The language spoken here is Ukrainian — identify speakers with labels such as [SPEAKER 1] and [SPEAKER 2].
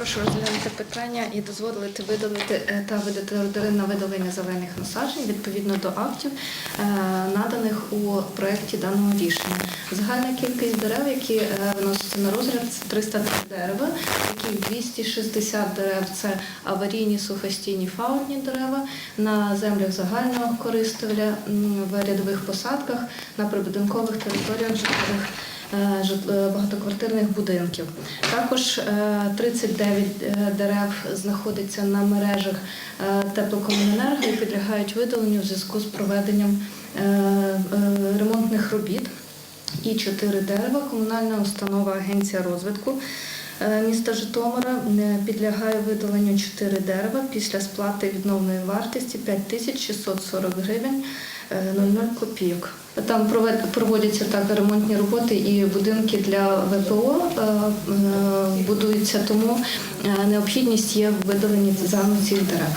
[SPEAKER 1] Прошу розглянути питання і дозволити видалити е, та видати на видалення зелених насаджень відповідно до актів, е, наданих у проєкті даного рішення. Загальна кількість дерев, які е, виносяться на розгляд, це 303 дерева, яких 260 дерев це аварійні сухостійні фаунні дерева на землях загального користування, в рядових посадках, на прибудинкових територіях житлових жит- багатоквартирних будинків. Також е, 39 е, дерев знаходяться на мережах е, теплокомуненерго і підлягають видаленню в зв'язку з проведенням е, е, ремонтних робіт. І чотири дерева комунальна установа Агенція розвитку е, міста Житомира е, підлягає видаленню 4 дерева після сплати відновної вартості 5640 гривень е, 00 копійок. Там проводяться так ремонтні роботи і будинки для ВПО е, е, будуються, тому е, необхідність є в видаленні саме цих дерев.